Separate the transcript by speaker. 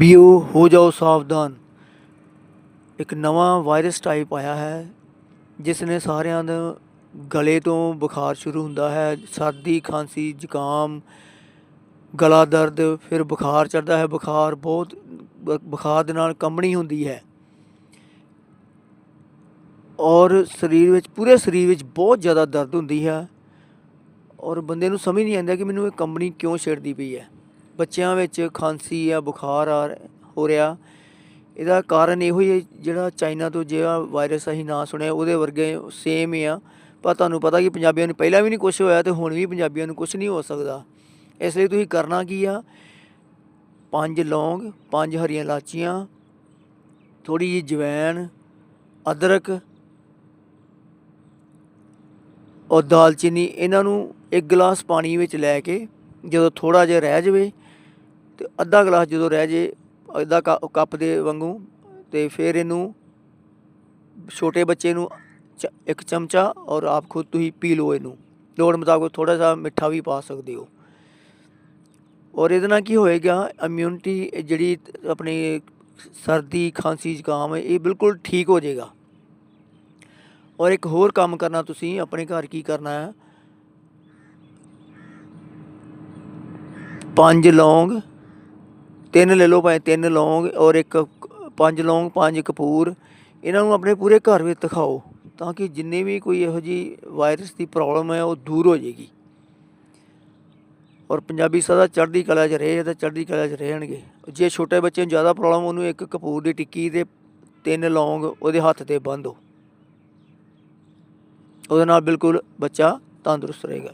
Speaker 1: BEO ਹੋ ਜਾਓ ਸਾਵਧਾਨ। ਇੱਕ ਨਵਾਂ ਵਾਇਰਸ ਟਾਈਪ ਆਇਆ ਹੈ, ਜਿਸ ਨੇ ਸਾਰਿਆਂ ਦੇ ਗਲੇ ਤੋਂ ਬੁਖਾਰ ਸ਼ੁਰੂ ਹੁੰਦਾ ਹੈ, ਸਰਦੀ, ਖਾਂਸੀ, ਜ਼ੁਕਾਮ, ਗਲਾ ਦਰਦ, ਫਿਰ ਬੁਖਾਰ ਚੜਦਾ ਹੈ। ਬੁਖਾਰ ਬਹੁਤ ਬ- ਬੁਖਾਰ ਦੇ ਨਾਲ ਕੰਬਣੀ ਹੁੰਦੀ ਹੈ। ਔਰ ਸਰੀਰ ਵਿੱਚ, ਪੂਰੇ ਸਰੀਰ ਵਿੱਚ ਬਹੁਤ ਜ਼ਿਆਦਾ ਦਰਦ ਹੁੰਦੀ ਹੈ। ਔਰ ਬੰਦੇ ਨੂੰ ਸਮਝ ਨਹੀਂ ਆਉਂਦਾ ਕਿ ਮੈਨੂੰ ਇਹ ਕੰਬਣੀ ਕਿਉਂ ਛੇੜਦੀ ਪਈ ਹੈ। ਬੱਚਿਆਂ ਵਿੱਚ ਖਾਂਸੀ ਆ ਬੁਖਾਰ ਆ ਰ- ਹੋ ਰਿਹਾ। ਇਹਦਾ ਕਾਰਨ ਇਹੋ ਹੀ ਹੈ ਜਿਹੜਾ ਚਾਈਨਾ ਤੋਂ ਜਿਹੜਾ ਵਾਇਰਸ ਅਸੀਂ ਨਾ ਸੁਣਿਆ, ਉਹਦੇ ਵਰਗੇ ਸੇਮ ਹੀ ਆ। ਪਰ ਤੁਹਾਨੂੰ ਪਤਾ ਕਿ ਪੰਜਾਬੀਆਂ ਨੂੰ ਪਹਿਲਾਂ ਵੀ ਨਹੀਂ ਕੁਝ ਹੋਇਆ ਤੇ ਹੁਣ ਵੀ ਪੰਜਾਬੀਆਂ ਨੂੰ ਕੁਝ ਨਹੀਂ ਹੋ ਸਕਦਾ। ਇਸ ਲਈ ਤੁਸੀਂ ਕਰਨਾ ਕੀ ਆ? ਪੰਜ ਲੌਂਗ, ਪੰਜ ਹਰੀਆਂ ਇਲਾਚੀਆਂ ਥੋੜੀ ਜਿਹੀ ਜਵੈਣ, ਅਦਰਕ ਔਰ ਦਾਲਚੀਨੀ। ਇਹਨਾਂ ਨੂੰ ਇੱਕ ਗਲਾਸ ਪਾਣੀ ਵਿੱਚ ਲੈ ਕੇ ਜਦੋਂ ਥੋੜਾ ਜਿਹਾ ਰਹਿ ਜਾਵੇ ਤੇ ਅੱਧਾ ਗਲਾਸ ਜਦੋਂ ਰਹਿ ਜੇ, ਅੱਧਾ ਕ- ਕੱਪ ਦੇ ਵਾਂਗੂ ਤੇ ਫਿਰ ਇਹਨੂੰ ਛੋਟੇ ਬੱਚੇ ਨੂੰ ਚ- ਇੱਕ ਚਮਚਾ ਔਰ ਆਪ ਖੁਦ ਤੁਸੀਂ ਪੀ ਲਓ ਇਹਨੂੰ। ਲੋੜ ਮੁਤਾਬਕ ਥੋੜਾ ਜਿਹਾ ਮਿੱਠਾ ਵੀ ਪਾ ਸਕਦੇ ਹੋ। ਔਰ ਇਹਦੇ ਨਾਲ ਕੀ ਹੋਏਗਾ ਇਮਿਊਨਿਟੀ ਜਿਹੜੀ ਆਪਣੀ ਸਰਦੀ, ਖਾਂਸੀ, ਜ਼ੁਕਾਮ ਇਹ ਬਿਲਕੁਲ ਠੀਕ ਹੋ ਜਾਏਗਾ। ਔਰ ਇੱਕ ਹੋਰ ਕੰਮ ਕਰਨਾ ਤੁਸੀਂ, ਆਪਣੇ ਘਰ ਕੀ ਕਰਨਾ ਹੈ? ਪੰਜ ਲੌਂਗ ਤਿੰਨ ਲੈ ਲਓ ਭਾਵੇਂ ਤਿੰਨ ਲੌਂਗ ਔਰ ਇੱਕ ਪੰਜ ਲੌਂਗ, ਪੰਜ ਕਪੂਰ ਇਹਨਾਂ ਨੂੰ ਆਪਣੇ ਪੂਰੇ ਘਰ ਵਿੱਚ ਦਿਖਾਓ ਤਾਂ ਕਿ ਜਿੰਨੇ ਵੀ ਕੋਈ ਇਹੋ ਜੀ ਵਾਇਰਸ ਦੀ ਪ੍ਰੋਬਲਮ ਹੈ, ਉਹ ਦੂਰ ਹੋ ਜਾਏਗੀ। ਔਰ ਪੰਜਾਬੀ ਸਦਾ ਚੜ੍ਹਦੀ ਕਲਾ 'ਚ ਰਹੇ ਤਾਂ ਚੜ੍ਹਦੀ ਕਲਾ 'ਚ ਰਹਿਣਗੇ। ਜੇ ਛੋਟੇ ਬੱਚੇ ਨੂੰ ਜ਼ਿਆਦਾ ਪ੍ਰੋਬਲਮ, ਉਹਨੂੰ ਇੱਕ ਕਪੂਰ ਦੀ ਟਿੱਕੀ ਤੇ ਤਿੰਨ ਲੌਂਗ ਉਹਦੇ ਹੱਥ ਤੇ ਬੰਨ੍ਹ ਦਿਓ ਉਹਦੇ ਨਾਲ ਬਿਲਕੁਲ ਬੱਚਾ ਤੰਦਰੁਸਤ ਰਹੇਗਾ।